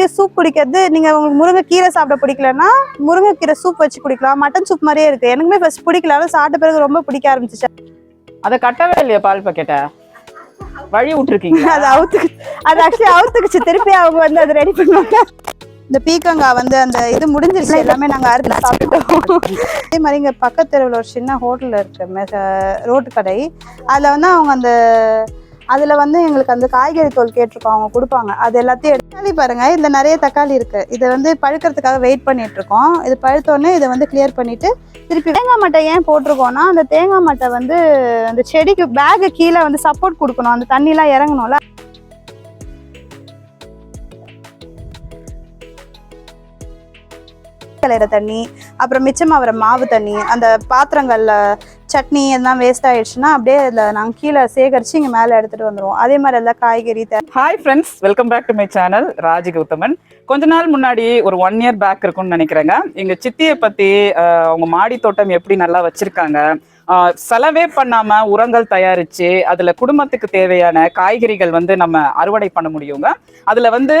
டெய்லியும் சூப் குடிக்கிறது நீங்க உங்களுக்கு முருங்கைக்கீரை சாப்பிட பிடிக்கலன்னா முருங்கைக்கீரை சூப் வச்சு குடிக்கலாம். மட்டன் சூப் மாதிரியே இருக்கு. எனக்குமே ஃபர்ஸ்ட் பிடிக்கல ஆனா சாப்பிட்ட பிறகு ரொம்ப பிடிக்க ஆரம்பிச்சிச்சு. அதை கட்டவே இல்லையா பால் பாக்கெட்டை வழி விட்டுருக்கீங்க அது அவுத்துக்கு அது ஆக்சுவலி அவுத்துக்குச்சு. திருப்பி அவங்க வந்து அதை ரெடி பண்ணுவாங்க. இந்த பீக்கங்காய் வந்து அந்த இது முடிஞ்சிருச்சு. எல்லாமே நாங்க அறுத்து சாப்பிட்டோம் அதே மாதிரி இங்க பக்கத்து தெருவில் ஒரு சின்ன ஹோட்டல் இருக்கு ரோட்டு கடை. அதுல வந்து அவங்க அந்த அதில் வந்து எங்களுக்கு அந்த காய்கறி தோல் கேட்டிருக்கோம் அவங்க கொடுப்பாங்க. அது எல்லாத்தையும் எடுத்து தக்காளி பாருங்க நிறைய தக்காளி இருக்குது இதை வந்து பழுக்கிறதுக்காக வெயிட் பண்ணிகிட்ருக்கோம் இது பழுத்தோடனே இதை வந்து கிளியர் பண்ணிவிட்டு திருப்பி தேங்காய் மட்டை ஏன் போட்டிருக்கோம்னா அந்த தேங்காய் மட்டை வந்து அந்த செடிக்கு பேக்கு கீழே வந்து சப்போர்ட் கொடுக்கணும். அந்த தண்ணிலாம் இறங்கணும்ல. கலையிற தண்ணி அப்புறம் மிச்சமாகிற மாவு தண்ணி அந்த பாத்திரங்களில் சட்னி எல்லாம் வேஸ்ட் ஆயிடுச்சுன்னா அப்படியே அதில் நாங்கள் கீழே சேகரித்து இங்கே மேலே எடுத்துகிட்டு வந்துடுவோம் அதே மாதிரி எல்லாம் காய்கறி தே hi friends welcome back to my channel Raji Gauthaman கொஞ்ச நாள் முன்னாடி ஒரு ஒன் இயர் பேக் இருக்கும்னு நினைக்கிறேங்க. எங்கள் சித்தியை பற்றி அவங்க மாடி தோட்டம் எப்படி நல்லா வச்சிருக்காங்க செலவே பண்ணாம உரங்கள் தயாரிச்சு அதுல குடும்பத்துக்கு தேவையான காய்கறிகள் வந்து நம்ம அறுவடை பண்ண முடியுங்க. அதுல வந்து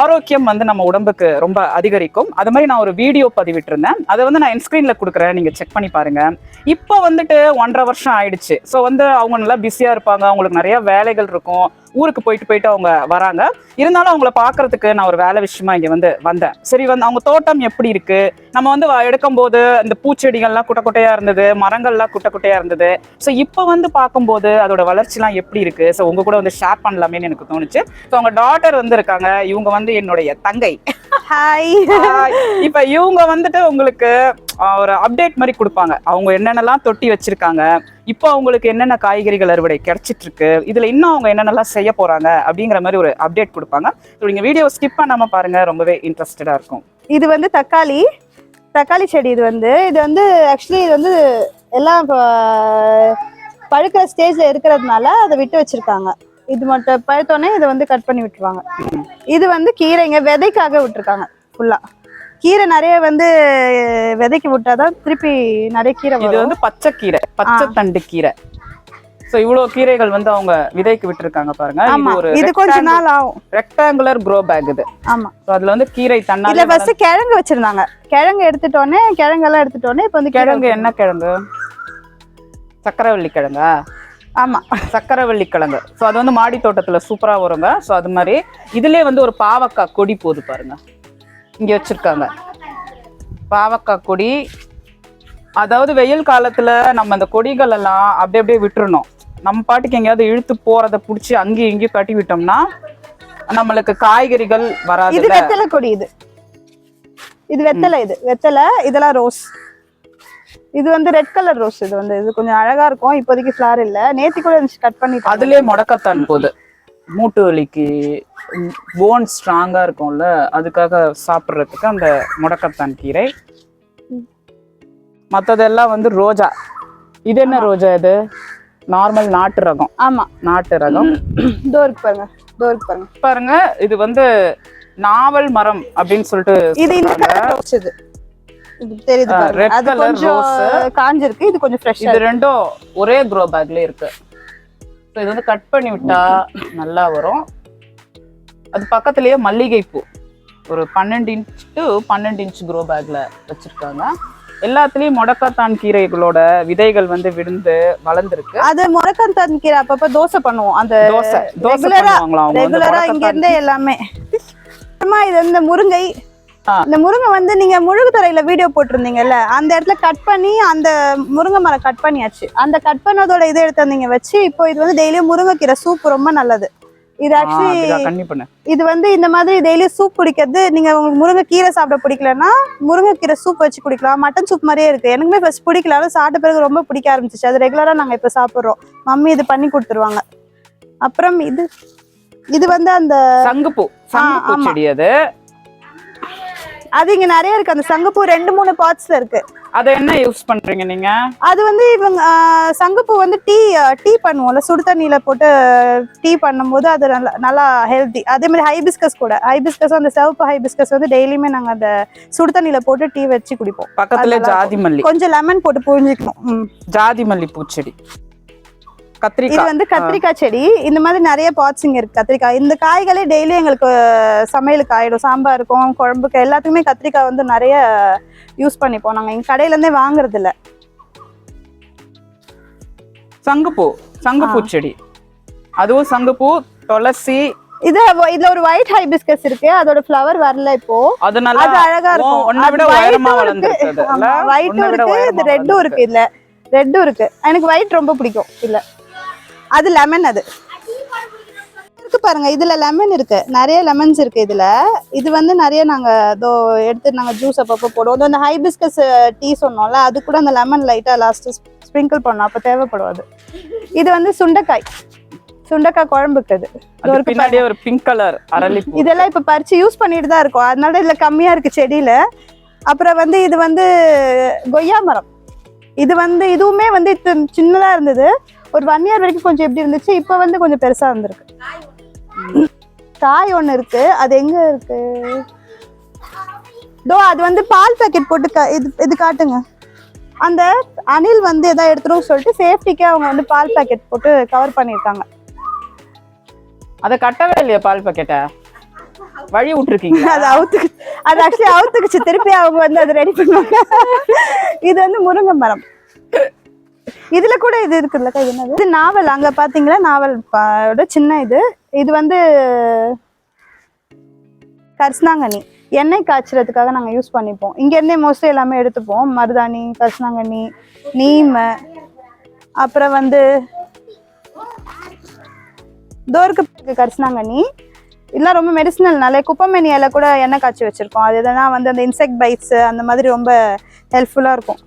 ஆரோக்கியம் வந்து நம்ம உடம்புக்கு ரொம்ப அதிகரிக்கும். அது மாதிரி நான் ஒரு வீடியோ பதிவிட்டிருந்தேன். அதை வந்து நான் ஸ்க்ரீன்ல கொடுக்குறேன். நீங்க செக் பண்ணி பாருங்க. இப்போ வந்துட்டு ஒன்றரை வருஷம் ஆயிடுச்சு. ஸோ வந்து அவங்க நல்லா பிஸியா இருப்பாங்க. அவங்களுக்கு நிறைய வேலைகள் இருக்கும். ஊருக்கு போயிட்டு போயிட்டு அவங்க வராங்க. இருந்தாலும் அவங்கள பார்க்கறதுக்கு நான் ஒரு வேலை விஷயமா இங்க வந்து வந்தேன். சரி வந்து அவங்க தோட்டம் எப்படி இருக்கு? நம்ம வந்து எடுக்கும் எடுக்கும்போது இந்த பூச்செடிகள்லாம் குட்டை குட்டையா இருந்தது மரங்கள்லாம் குட்டை குட்டையா இருந்தது. ஸோ இப்போ வந்து பார்க்கும்போது அதோட வளர்ச்சிலாம் எப்படி இருக்கு? ஸோ உங்க கூட வந்து ஷேர் பண்ணலாமேன்னு எனக்கு தோணுச்சு. ஸோ அவங்க டாட்டர் வந்து இருக்காங்க. இவங்க வந்து என்னுடைய தங்கை. ஹாய் இப்ப இவங்க வந்துட்டு உங்களுக்கு ஒரு அப்டேட் மாதிரி கொடுப்பாங்க. அவங்க என்னென்னலாம் தொட்டி வச்சிருக்காங்க. இப்போ அவங்களுக்கு என்னென்ன காய்கறிகள் அறுவடை கிடைச்சிட்டு இருக்கு இதுல இன்னும் அவங்க என்னென்னலாம் செய்ய போறாங்க அப்படிங்கிற மாதிரி ஒரு அப்டேட் கொடுப்பாங்க. நீங்க வீடியோ ஸ்கிப் பண்ணாம பாருங்க. ரொம்பவே இன்ட்ரெஸ்டடா இருக்கும். இது வந்து தக்காளி. தக்காளி செடி இது வந்து. இது வந்து ஆக்சுவலி இது வந்து எல்லாம் பழுக்கிற ஸ்டேஜ்ல இருக்கிறதுனால அதை விட்டு வச்சிருக்காங்க. இது மட்டும் பழுத்தோடனே இதை வந்து கட் பண்ணி விட்டுருவாங்க. இது வந்து கீரைங்க விதைக்காக விட்டுருக்காங்க ஃபுல்லா கீரை நிறைய வந்து விதைக்கு விட்டாதான் திருப்பி நிறைய கீரை இது வந்து பச்சை கீரை பச்சை தண்டு கீரை. ஸோ இவ்வளவு கீரைகள் வந்து அவங்க விதைக்கு விட்டுருக்காங்க பாருங்க. ஆமா இது கொஞ்ச நாள் ஆகும். ரெக்டாங்குலர் க்ரோ பேக் இது. ஆமா. அதுல வந்து கீரை இதுல தன்னால ஃபர்ஸ்ட் கிழங்கு வச்சிருந்தாங்க. கிழங்கு எடுத்துட்டோன்னே கிழங்கெல்லாம் எடுத்துட்டோன்னே இப்போ வந்து கிழங்கு என்ன கிழங்கு? சக்கரவள்ளி கிழங்கா? ஆமா சக்கரவள்ளி கிழங்கு ஸோ அது வந்து மாடி தோட்டத்துல சூப்பராக வருங்க. ஸோ அது மாதிரி இதுலேயே வந்து ஒரு பாவக்காய் கொடி போகுது பாருங்க. இங்கே வச்சிருக்காங்க. பாவக்காய் கொடி. அதாவது வெயில் காலத்துல நம்ம அந்த கொடிகள் எல்லாம் அப்படியே அப்படியே விட்டுறணும். நம்ம பாட்டுக்கு எங்கேயாவது இழுத்து போகிறத பிடிச்சி அங்கேயும் இங்கேயும் கட்டி விட்டோம்னா நம்மளுக்கு காய்கறிகள் இது வராது வெத்தலை கொடி இது. இது வெத்தலை இது வெத்தலை இதெல்லாம் ரோஸ் இது வந்து ரெட் கலர் ரோஸ் இது வந்து இது கொஞ்சம் அழகா இருக்கும். இப்போதைக்கு ஃபிளார் இல்ல. நேத்தி கூட கட் பண்ணிட்டு அதுலயே முடக்கத்தான் போகுது. மூட்டு வலிக்கு போன் ஸ்ட்ராங்கா இருக்கும்ல அதுக்காக சாப்பிட்றதுக்கு அந்த முடக்கத்தான் கீரை. மத்ததெல்லாம் வந்து ரோஜா. இது என்ன ரோஜா இது? நார்மல் நாட்டு ரகம். ஆமா. நாட்டு ரகம். இதோ இருக்கு பாருங்க. இதோ இருக்கு பாருங்க. பாருங்க இது வந்து நாவல் மரம் அப்படின்னு சொல்லிட்டு இது கலர் ரோஸ் தெரியுது கொஞ்சம் rose. காஞ்சிருக்கு. இது கொஞ்சம் ஃப்ரெஷ்ஷா இது ரெண்டும் ஒரே க்ரோ பேக்ல இருக்கு. ஸோ இது வந்து கட் பண்ணி விட்டா நல்லா வரும். அது பக்கத்துலயே மல்லிகைப்பூ. ஒரு பன்னெண்டு இன்ச் டு பன்னெண்டு இன்ச் க்ரோ பேக்ல வச்சிருக்காங்க. எல்லாத்துலயும் முடக்கத்தான் கீரைகளோட விதைகள் வந்து விழுந்து வளர்ந்துருக்கு. அது முறக்கந்தான் கீரை. அப்பப்ப தோசை பண்ணுவோம். அந்த தோசை ரெகுலரா இங்க முடக்கத்தான் இருந்தே எல்லாமே. இது இந்த முருங்கை. இந்த முருங்கை வந்து நீங்க முழுகுத்துறையில வீடியோ போட்டிருந்தீங்கல்ல அந்த இடத்துல கட் பண்ணி அந்த முருங்கை மரம் கட் பண்ணியாச்சு. அந்த கட் பண்ணதோட இதை எடுத்து வந்தீங்க வச்சு இப்போ இது வந்து டெய்லியும் முருங்கைக்கீரை சூப் ரொம்ப நல்லது. இது ஆக்சுவலி இது வந்து இந்த மாதிரி டெய்லி சூப் குடிக்கிறது நீங்க உங்களுக்கு முருங்கைக்கீரை சாப்பிட பிடிக்கலன்னா முருங்கைக்கீரை சூப் வச்சு குடிக்கலாம். மட்டன் சூப் மாதிரியே இருக்கு. எனக்குமே ஃபர்ஸ்ட் பிடிக்கல ஆனா சாப்பிட்ட பிறகு ரொம்ப பிடிக்க ஆரம்பிச்சிச்சு. அது ரெகுலரா நாங்க இப்ப சாப்பிடுறோம். மம்மி இது பண்ணி கொடுத்துருவாங்க. அப்புறம் இது இது வந்து அந்த சங்குப்பூ. சங்குப்பூ ஆமா. செடி அது. அது இங்க நிறைய இருக்கு. அந்த சங்குப்பூ ரெண்டு மூணு பார்ட்ஸ்ல இருக்கு. அதை என்ன யூஸ் பண்றீங்க நீங்க? அது வந்து இவங்க சங்குப்பூ வந்து டீ டீ பண்ணுவோம்ல. சுடு தண்ணியில போட்டு டீ பண்ணும்போது அது நல்லா நல்லா ஹெல்தி அதே மாதிரி ஹைபிஸ்கஸ் கூட. ஹைபிஸ்கஸ் அந்த சிவப்பு ஹைபிஸ்கஸ் வந்து டெய்லியுமே நாங்க அந்த சுடு தண்ணியில போட்டு டீ வச்சு குடிப்போம். பக்கத்துல ஜாதி மல்லி. கொஞ்சம் லெமன் போட்டு புழிஞ்சிக்கணும். ஜாதி மல்லி பூச்செடி. இது வந்து கத்திரிக்காய் செடி. இந்த மாதிரி நிறைய பாட்ஸ் இங்க இருக்கு. கத்திரிக்காய். இந்த காய்களே டெய்லி எங்களுக்கு சமையலுக்கு ஆயிடும். சாம்பாருக்கும் குழம்புக்கு எல்லாத்துக்குமே கத்திரிக்காய் வந்து நிறைய யூஸ் பண்ணிப்போம் நாங்க. எங்க கடையில இருந்தே வாங்குறது இல்ல சங்குப்பூ சங்குப்பூ செடி. அதுவும் சங்குப்பூ துளசி. இது இதுல ஒரு ஒயிட் ஹைபிஸ்கஸ் இருக்கு. அதோட ஃப்ளவர் வரல இப்போ. அது அழகா இருக்கும். அது, இருக்கு. இது ரெட்டும் இருக்கு. இல்ல ரெட்டும் இருக்கு. எனக்கு ஒயிட் ரொம்ப பிடிக்கும். இல்ல அது லெமன் அது. இருக்கு பாருங்க இதுல லெமன் இருக்கு. நிறைய லெமன்ஸ் இருக்கு இதுல. இது வந்து நிறைய நாங்க இதோ எடுத்து நாங்க ஜூஸ் அப்பப்போ போடுவோம். இதோ அந்த ஹைபிஸ்கஸ் டீ சொன்னோம்ல அது கூட அந்த லெமன் லைட்டா லாஸ்ட் ஸ்ப்ரிங்கிள் பண்ணோம். அப்ப தேவைப்படும் அது இது வந்து சுண்டைக்காய். சுண்டைக்காய் குழம்புக்கு அது பின்னாடியே ஒரு பிங்க் கலர் அரளிப்பூ இதெல்லாம் இப்ப பறிச்சு யூஸ் பண்ணிட்டு தான் இருக்கோம். அதனால இதுல கம்மியா இருக்கு செடியில. அப்புறம் வந்து இது வந்து கொய்யா மரம். இது வந்து இதுவுமே வந்து சின்னதா இருந்தது. ஒரு ஒன் இயர் வரைக்கும் கொஞ்சம் எப்படி இருந்துச்சு? இப்ப வந்து கொஞ்சம் பெருசா இருந்திருக்கு காய் ஒண்ணு இருக்கு. அது எங்க இருக்கு? தோ அது வந்து பால் பாக்கெட் போட்டு கா- இது இது காட்டுங்க. அந்த அணில் வந்து எதாவது எடுத்துரும் சொல்லிட்டு சேஃப்டிக்கே அவங்க வந்து பால் பாக்கெட் போட்டு கவர் பண்ணியிருக்காங்க. அத கட்டவே இல்லையா பால் பாக்கெட்ட வழி விட்டுருக்கீங்க அது அவுத்துக்கு அது ஆக்சுவலி அவுத்துக்குச்சு. திருப்பி அவங்க வந்து அதை ரெடி பண்ணுவாங்க. இது வந்து முருங்கை மரம். இதுல கூட இது இருக்குல்ல இது என்னது? இது நாவல். அங்க பாத்தீங்களா? நாவல் ஓட சின்ன இது. இது வந்து கரிசனாங்கண்ணி எண்ணெய் காய்ச்சறதுக்காக நாங்க யூஸ் பண்ணிப்போம். இங்க இருந்தே மோஸ்ட்லி எல்லாமே எடுத்துப்போம். மருதாணி கரிசனாங்கண்ணி நீம் அப்புறம் வந்து தோருக்கு கரிசனாங்கண்ணி இதெல்லாம் ரொம்ப மெடிசினல்னால குப்பமேனி இலை கூட எண்ணெய் காய்ச்சி வச்சிருக்கோம். அது எதனா வந்து அந்த இன்செக்ட் பைட்ஸ் அந்த மாதிரி ரொம்ப ஹெல்ப்ஃபுல்லா இருக்கும்.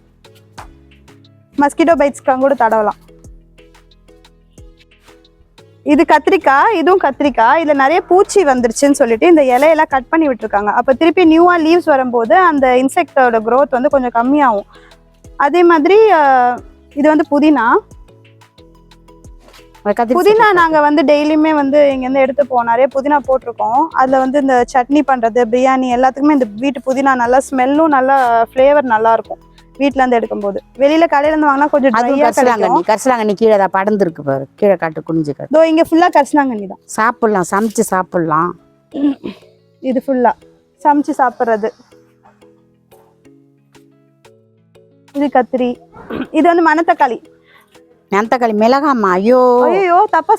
மஸ்கிட்டோ பைட்ஸ்க்காக கூட தடவலாம். இது கத்திரிக்காய் இதுவும் கத்திரிக்காய். இதுல நிறைய பூச்சி வந்துருச்சுன்னு சொல்லிட்டு இந்த இலையெல்லாம் கட் பண்ணி விட்டுருக்காங்க. அப்ப திருப்பி நியூவா லீவ்ஸ் வரும்போது அந்த இன்செக்டோட growth வந்து கொஞ்சம் கம்மியாகும். அதே மாதிரி இது வந்து புதினா. புதினா நாங்க வந்து டெய்லியுமே வந்து இங்க இருந்து எடுத்துப்போம் நிறைய புதினா போட்டிருக்கோம். அதுல வந்து இந்த சட்னி பண்றது பிரியாணி எல்லாத்துக்குமே இந்த வீட்டு புதினா நல்லா ஸ்மெல்லும் நல்லா ஃப்ளேவர் நல்லா வீட்ல இருந்து எடுக்கும்போது. வெளியில கடையில இருந்து வாங்கினா கொஞ்சம் ட்ரையா கிடைக்கும் கரிசலாங்கண்ணி. கரிசலாங்கண்ணி கீழே தான் படர்ந்துருக்கு பாரு. கீழே காட்டு குனிஞ்சு காட்டு. இதோ இங்க ஃபுல்லா கரிசனாங்கண்ணி தான். சாப்பிடலாம் சமைச்சு சாப்பிடலாம். இது ஃபுல்லா சமைச்சு சாப்பிடுறது. இது கத்திரி. இது வந்து மணத்தக்காளி. நெந்தக்காளி மிளகாம்மா. ஐயோ. ஐயோ தப்பா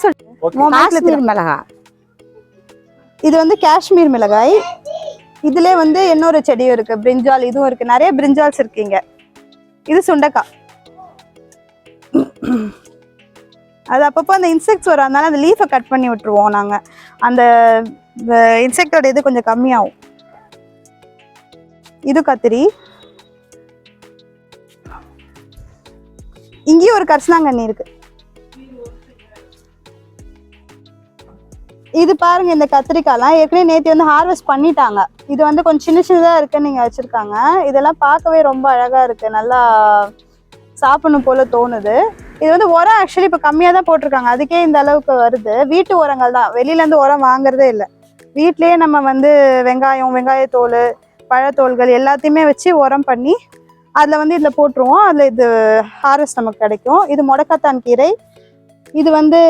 காஷ்மீர் மிளகா. இது வந்து காஷ்மீர் மிளகாய். இதுல வந்து இன்னொரு செடியும் இருக்கு. பிரிஞ்சால் இதுவும் இருக்கு. நிறைய பிரிஞ்சால்ஸ் இருக்கு இங்க. இது சுண்டக்காய். அது அப்பப்போ அந்த இன்செக்ட்ஸ் வரும் அதனால அந்த லீஃபை கட் பண்ணி விட்டுருவோம் நாங்கள் அந்த இன்செக்டோட இது கொஞ்சம் கம்மியாகும். இது கத்திரி. இங்கேயும் ஒரு கரிசனாங்கண்ணி இருக்குது இது பாருங்க இந்த கத்திரிக்காய்லாம் ஏற்கனவே நேற்று வந்து ஹார்வெஸ்ட் பண்ணிட்டாங்க. இது வந்து கொஞ்சம் சின்ன சின்னதா இருக்குன்னு நீங்க வச்சிருக்காங்க. இதெல்லாம் பார்க்கவே ரொம்ப அழகா இருக்கு. நல்லா சாப்பிடணும் போல தோணுது. இது வந்து உரம் ஆக்சுவலி இப்போ கம்மியாக தான் போட்டிருக்காங்க. அதுக்கே இந்த அளவுக்கு வருது. வீட்டு உரங்கள் தான். வெளியிலேருந்து உரம் வாங்குறதே இல்லை. வீட்லேயே நம்ம வந்து வெங்காயம் வெங்காயத்தோல் பழத்தோல்கள் எல்லாத்தையுமே வச்சு உரம் பண்ணி அதில் வந்து இதில் போட்டுருவோம். அதில் இது ஹார்வெஸ்ட் நமக்கு கிடைக்கும். இது முடக்கத்தான் கீரை. இது வந்து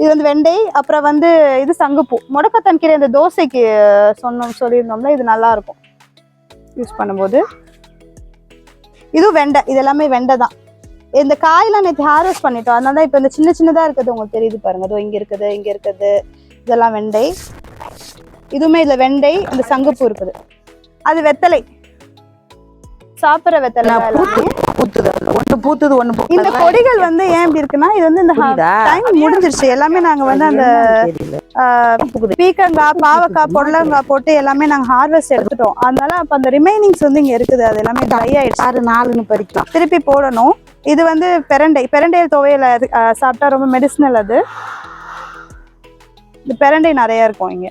இது வந்து வெண்டை அப்புறம் வந்து இது சங்குப்பூ. முடக்கத்தான் கீரை இந்த தோசைக்கு சொன்னோம் சொல்லியிருந்தோம்ல இது நல்லா இருக்கும் யூஸ் பண்ணும்போது. இதுவும் வெண்டை இது எல்லாமே வெண்டை தான். இந்த காயெல்லாம் நேற்று ஹார்வெஸ்ட் பண்ணிட்டோம். அதனால தான் இப்போ இந்த சின்ன சின்னதாக இருக்குது உங்களுக்கு தெரியுது பாருங்க. அதோ இங்கே இருக்குது இங்கே இருக்குது. இதெல்லாம் வெண்டை. இதுவுமே இதில் வெண்டை இந்த சங்குப்பூ இருக்குது. அது வெத்தலை. சாப்பிட்ற வெத்தலை. பூத்துது பூத்துது ஒண்ணு. இந்த கொடிகள் வந்து ஏன் இப்படி இருக்குன்னா இது வந்து இந்த? டைம் முடிஞ்சிருச்சு. எல்லாமே நாங்க வந்து அந்த பீக்கங்காய் பாவக்காய் பொடலங்காய் போட்டு எல்லாமே நாங்க ஹார்வெஸ்ட் எடுத்துட்டோம். அதனால அப்ப அந்த ரிமைனிங்ஸ் வந்து இங்க இருக்குது. அது எல்லாமே ட்ரை ஆயிடுச்சு. ஆறு நாலுன்னு பறிக்கலாம். திருப்பி போடணும். இது வந்து பெரண்டை பெரண்டையில் துவையல சாப்பிட்டா ரொம்ப மெடிசினல் அது. இந்த பெரண்டை நிறைய இருக்கும் இங்க.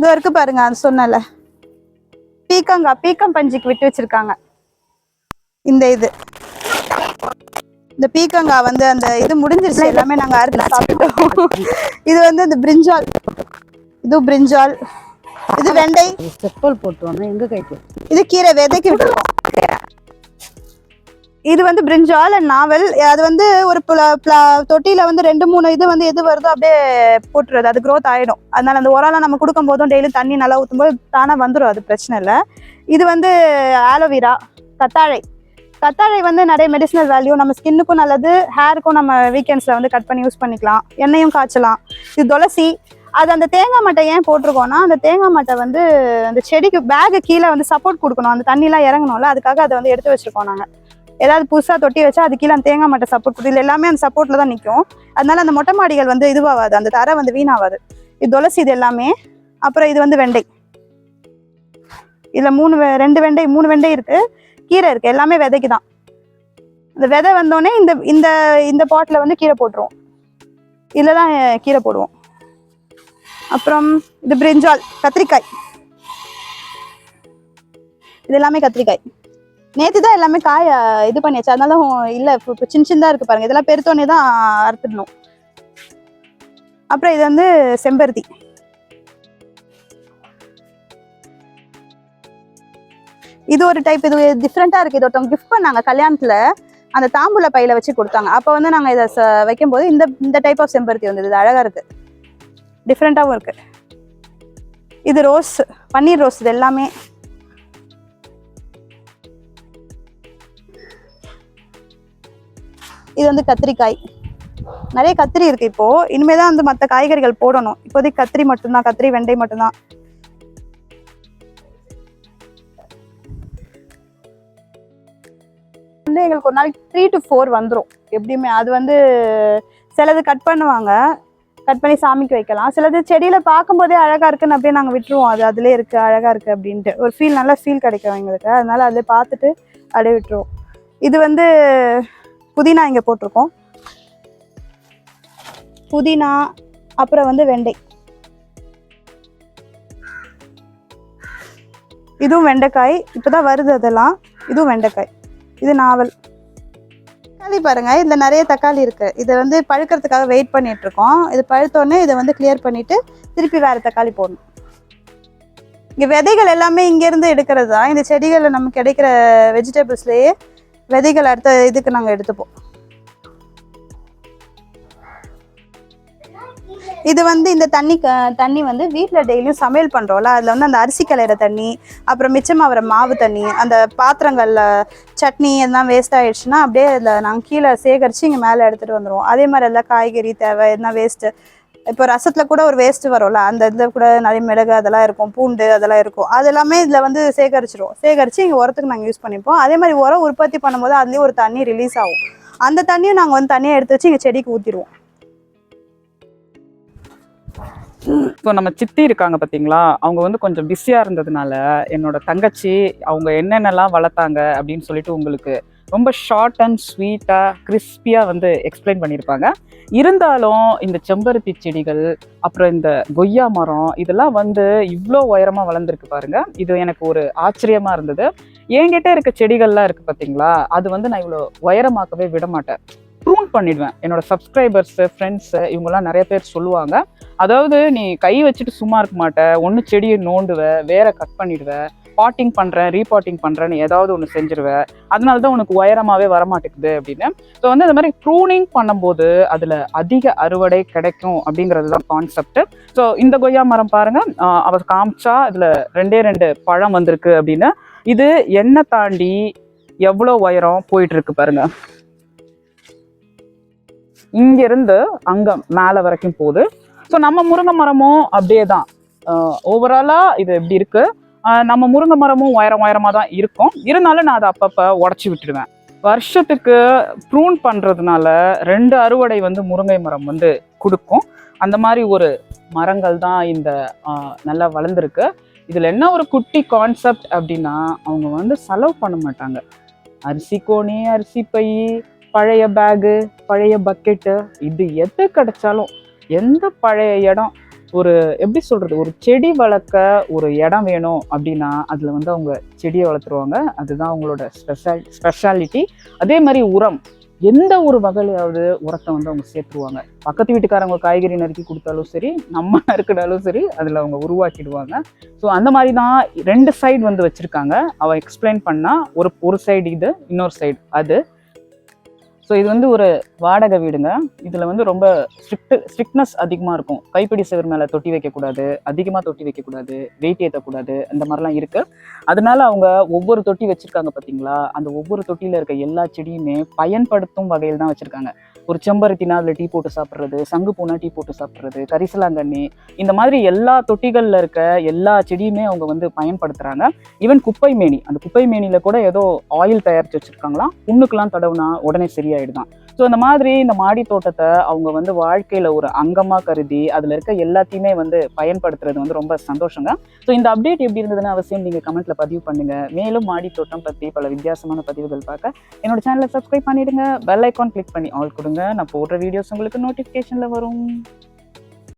இதோ இருக்கு பாருங்க அது சொன்னல பீக்கங்காய் பீக்கம் பஞ்சுக்கு விட்டு வச்சிருக்காங்க. இந்த இது. இந்த பீக்கங்காய் வந்து அந்த இது முடிஞ்சிருச்சு எல்லாமே நாங்க அறுத்து சாப்பிட்டோம். இது வந்து இந்த பிரிஞ்சால். இது பிரிஞ்சால். இது வெண்டை. செப்பல் போட்டுருவாங்க எங்க கைக்கு? இது கீரை விதைக்கு விட்டுருவோம். இது வந்து பிரிஞ்சால் நாவல். அது வந்து ஒரு புல- தொட்டியில வந்து ரெண்டு மூணு இது வந்து எது வருதோ அப்படியே போட்டுருது அது க்ரோத் ஆகிடும் அதனால அந்த உரம்லாம் நம்ம கொடுக்கும் போதும் டெய்லி தண்ணி நல்லா ஊற்றும் போது வந்துடும் அது பிரச்சனை இல்லை. இது வந்து ஆலோவேரா கத்தாழை. கத்தாழை வந்து நிறைய மெடிசினல் வேல்யூ நம்ம ஸ்கின்னுக்கும் நல்லது ஹேருக்கும் நம்ம வீக்கெண்ட்ஸில் வந்து கட் பண்ணி யூஸ் பண்ணிக்கலாம். எண்ணெயும் காய்ச்சலாம். இது துளசி. அது அந்த தேங்காய் மட்டை ஏன் போட்டிருக்கோம்னா அந்த தேங்காய் மட்டை வந்து அந்த செடிக்கு பேக்கு கீழே வந்து சப்போர்ட் கொடுக்கணும். அந்த தண்ணிலாம் இறங்கணும்ல அதுக்காக அதை வந்து எடுத்து வச்சுருக்கோம் நாங்கள் ஏதாவது புதுசாக தொட்டி வச்சா அது கீழே அந்த தேங்காய் மட்டை சப்போர்ட் கொடுத்து இல்லை எல்லாமே அந்த சப்போர்ட்டில் தான் நிற்கும் அதனால அந்த மொட்டை மாடிகள் வந்து இதுவாகாது. அந்த தரை வந்து வீணாகாது. இது துளசி இது எல்லாமே. அப்புறம் இது வந்து வெண்டை. இதில் மூணு வெ- ரெண்டு வெண்டை மூணு வெண்டை இருக்குது கீரை இருக்குது எல்லாமே விதைக்கு தான். இந்த விதை வந்தோடனே இந்த இந்த இந்த பாட்டில் வந்து கீரை போட்டுருவோம். இதில் தான் கீரை போடுவோம். அப்புறம் இது பிரிஞ்சால் கத்திரிக்காய். இது எல்லாமே கத்திரிக்காய். நேற்று தான் எல்லாமே காய இது பண்ணியாச்சு. அதனால இல்லை இப்போ சின்ன சின்னதாக இருக்கு பாருங்க. இதெல்லாம் பெருத்தோடனே தான் அறுத்துடணும். அப்புறம் இது வந்து செம்பருத்தி. இது ஒரு டைப் இது டிஃப்ரெண்ட்டாக இருக்குது இது ஒருத்தவங்க கிஃப்ட் பண்ணாங்க கல்யாணத்தில். அந்த தாம்பூல பையில வச்சு கொடுத்தாங்க. அப்போ வந்து நாங்கள் இதை ச- வைக்கும்போது இந்த இந்த டைப் ஆஃப் செம்பருத்தி வந்தது இது அழகாக இருக்கு. டிஃப்ரெண்ட்டாகவும் இருக்கு. இது ரோஸ் பன்னீர் ரோஸ் இது எல்லாமே. இது வந்து கத்திரிக்காய். நிறைய கத்திரி இருக்கு இப்போ. இனிமே தான் வந்து மற்ற காய்கறிகள் போடணும். இப்போதைக்கு கத்திரி மட்டும்தான். கத்திரி வெண்டை மட்டும்தான். வந்து எங்களுக்கு ஒரு நாளைக்கு த்ரீ டு ஃபோர் வந்துடும் எப்படியுமே அது வந்து சிலது கட் பண்ணுவாங்க. கட் பண்ணி சாமிக்கு வைக்கலாம். சிலது செடியில் பார்க்கும்போதே அழகாக இருக்குன்னு அப்படியே நாங்கள் விட்டுருவோம். அது அதுலேயே இருக்குது அழகாக இருக்குது அப்படின்ட்டு. ஒரு ஃபீல் நல்ல ஃபீல் கிடைக்கும் எங்களுக்கு. அதனால அதிலே பார்த்துட்டு அப்படியே விட்டுருவோம். இது வந்து புதினா இங்கே போட்டிருக்கோம். புதினா அப்புறம் வந்து வெண்டை. இதுவும் வெண்டைக்காய். இப்போதான் வருது அதெல்லாம். இதுவும் வெண்டைக்காய். இது நாவல். தக்காளி பாருங்க இதில் நிறைய தக்காளி இருக்குது இதை வந்து பழுக்கிறதுக்காக வெயிட் பண்ணிகிட்ருக்கோம் இது பழுத்தோடனே இதை வந்து கிளியர் பண்ணிவிட்டு திருப்பி வேறு தக்காளி போடணும். இங்கே விதைகள் எல்லாமே இங்கேருந்து எடுக்கிறது தான். இந்த செடிகளில் நமக்கு கிடைக்கிற வெஜிடபிள்ஸ்லேயே விதைகள் அடுத்த இதுக்கு நாங்கள் எடுத்துப்போம். இது வந்து இந்த தண்ணி க- தண்ணி வந்து வீட்டில் டெய்லியும் சமையல் பண்ணுறோம்ல அதில் வந்து அந்த அரிசி கலையிற தண்ணி அப்புறம் மிச்சமாகிற மாவு தண்ணி அந்த பாத்திரங்களில் சட்னி எல்லாம் வேஸ்ட் ஆகிடுச்சுன்னா அப்படியே அதில் நாங்கள் கீழே சேகரித்து இங்கே மேலே எடுத்துகிட்டு வந்துடுவோம் அதே மாதிரி எல்லாம் காய்கறி தேவை எதுனா வேஸ்ட்டு இப்போ ரசத்தில் கூட ஒரு வேஸ்ட் வரும்ல அந்த இதில் கூட நிறைய மிளகு அதெல்லாம் இருக்கும் பூண்டு அதெல்லாம் இருக்கும். அது எல்லாமே இதில் வந்து சேகரிச்சிடும் சேகரித்து இங்கே உரத்துக்கு நாங்கள் யூஸ் பண்ணிப்போம். அதே மாதிரி உரம் உற்பத்தி பண்ணும்போது அதுலேயும் ஒரு தண்ணி ரிலீஸ் ஆகும். அந்த தண்ணியும் நாங்கள் வந்து தண்ணியை எடுத்து வச்சு இங்கே செடிக்கு ஊற்றிடுவோம் இப்போ நம்ம சித்தி இருக்காங்க பார்த்தீங்களா அவங்க வந்து கொஞ்சம் பிஸியாக இருந்ததுனால என்னோட தங்கச்சி அவங்க என்னென்னலாம் வளர்த்தாங்க அப்படின்னு சொல்லிட்டு உங்களுக்கு ரொம்ப ஷார்ட் அண்ட் ஸ்வீட்டாக கிறிஸ்பியாக வந்து எக்ஸ்பிளைன் பண்ணியிருப்பாங்க இருந்தாலும் இந்த செம்பருத்தி செடிகள் அப்புறம் இந்த கொய்யா மரம் இதெல்லாம் வந்து இவ்வளோ உயரமாக வளர்ந்துருக்கு பாருங்கள் இது எனக்கு ஒரு ஆச்சரியமாக இருந்தது. என்கிட்ட இருக்க செடிகள்லாம் இருக்குது பார்த்தீங்களா அது வந்து நான் இவ்வளோ உயரமாக்கவே விட மாட்டேன். ப்ரூன் பண்ணிடுவேன். என்னோட சப்ஸ்கிரைபர்ஸு ஃப்ரெண்ட்ஸு இவங்கெல்லாம் நிறைய பேர் சொல்லுவாங்க. அதாவது நீ கை வச்சுட்டு சும்மா இருக்க மாட்ட. ஒன்று செடியை நோண்டுவ வேற கட் பண்ணிடுவேன் பாட்டிங் பண்ணுறேன் ரீபாட்டிங் பண்ணுறேன்னு ஏதாவது ஒன்று செஞ்சிருவேன் அதனால தான் உனக்கு உயரமாகவே வரமாட்டேங்குது அப்படின்னு. ஸோ வந்து அந்த மாதிரி ப்ரூனிங் பண்ணும்போது அதில் அதிக அறுவடை கிடைக்கும் அப்படிங்கிறது தான் கான்செப்ட் ஸோ இந்த கொய்யா மரம் பாருங்க. அவர் அவ காமிச்சா இதில் ரெண்டே ரெண்டு பழம் வந்திருக்கு அப்படின்னு. இது என்ன தாண்டி எவ்வளோ உயரம் போயிட்டுருக்கு பாருங்கள் பாருங்க. இங்கிருந்து அங்கே மேலே வரைக்கும் போகுது. ஸோ நம்ம முருங்கை மரமும் அப்படியே தான் ஓவராலாக இது எப்படி இருக்குது நம்ம முருங்கை மரமும் உயரம் உயரமாக தான் இருக்கும். இருந்தாலும் நான் அதை அப்பப்போ உடச்சி விட்டுடுவேன். வருஷத்துக்கு ப்ரூன் பண்ணுறதுனால ரெண்டு அறுவடை வந்து முருங்கை மரம் வந்து கொடுக்கும். அந்த மாதிரி ஒரு மரங்கள் தான் இந்த நல்லா வளர்ந்துருக்கு. இதில் என்ன ஒரு குட்டி கான்செப்ட் அப்படின்னா அவங்க வந்து செலவு பண்ண மாட்டாங்க. அரிசி கோணி அரிசி பை பழைய பேகு பழைய பக்கெட்டு இது எது கிடைச்சாலும் எந்த பழைய இடம் ஒரு எப்படி சொல்றது ஒரு செடி வளர்க்க ஒரு இடம் வேணும் அப்படின்னா அதில் வந்து அவங்க செடியை வளர்த்துருவாங்க. அதுதான் அவங்களோட ஸ்பெஷால் ஸ்பெஷாலிட்டி. அதே மாதிரி உரம். எந்த ஒரு வகையிலாவது உரத்தை வந்து அவங்க சேர்த்துருவாங்க. பக்கத்து வீட்டுக்காரங்க காய்கறி நறுக்கி கொடுத்தாலும் சரி நம்ம நறுக்கினாலும் சரி அதில் அவங்க உருவாக்கிடுவாங்க. ஸோ அந்த மாதிரி தான் ரெண்டு சைடு வந்து வச்சுருக்காங்க. அவள் எக்ஸ்பிளைன் பண்ணால் ஒரு ஒரு சைடு இது இன்னொரு சைடு அது. ஸோ இது வந்து ஒரு வாடகை வீடுங்க. இதில் வந்து ரொம்ப ஸ்ட்ரிக்ட் ஸ்ட்ரிக்ட்னஸ் அதிகமாக இருக்கும். கைப்பிடி செவர் மேலே தொட்டி வைக்கக்கூடாது அதிகமாக தொட்டி வைக்கக்கூடாது வெயிட் ஏற்றக்கூடாது அந்த மாதிரிலாம் இருக்குது அதனால அவங்க ஒவ்வொரு தொட்டி வச்சுருக்காங்க பார்த்தீங்களா அந்த ஒவ்வொரு தொட்டியில் இருக்க எல்லா செடியுமே பயன்படுத்தும் வகையில் தான் வச்சுருக்காங்க. ஒரு செம்பருத்தினா அதில் டீ போட்டு சாப்பிட்றது சங்கு பூனா டீ போட்டு சாப்பிட்றது கரிசலாங்கண்ணி இந்த மாதிரி எல்லா தொட்டிகளில் இருக்க எல்லா செடியுமே அவங்க வந்து பயன்படுத்துகிறாங்க ஈவன் குப்பை மேனி அந்த குப்பை மேனியில் கூட ஏதோ ஆயில் தயாரித்து வச்சுருக்காங்களாம். புண்ணுக்கெலாம் தடவுனா உடனே சரியாயிடுதான். ஸோ இந்த மாதிரி இந்த மாடி தோட்டத்தை அவங்க வந்து வாழ்க்கையில் ஒரு அங்கமாக கருதி அதில் இருக்க எல்லாத்தையுமே வந்து பயன்படுத்துறது வந்து ரொம்ப சந்தோஷங்க. ஸோ இந்த அப்டேட் எப்படி இருந்ததுன்னு அவசியம் நீங்கள் கமெண்ட்ல பதிவு பண்ணுங்க. மேலும் மாடி தோட்டம் பற்றி பல வித்தியாசமான பதிவுகள் பார்க்க என்னோட சேனலை சப்ஸ்கிரைப் பண்ணிடுங்க. பெல் ஐக்கான் கிளிக் பண்ணி ஆல் கொடுங்க. நான் போடுற வீடியோஸ் உங்களுக்கு நோட்டிஃபிகேஷனில் வரும்.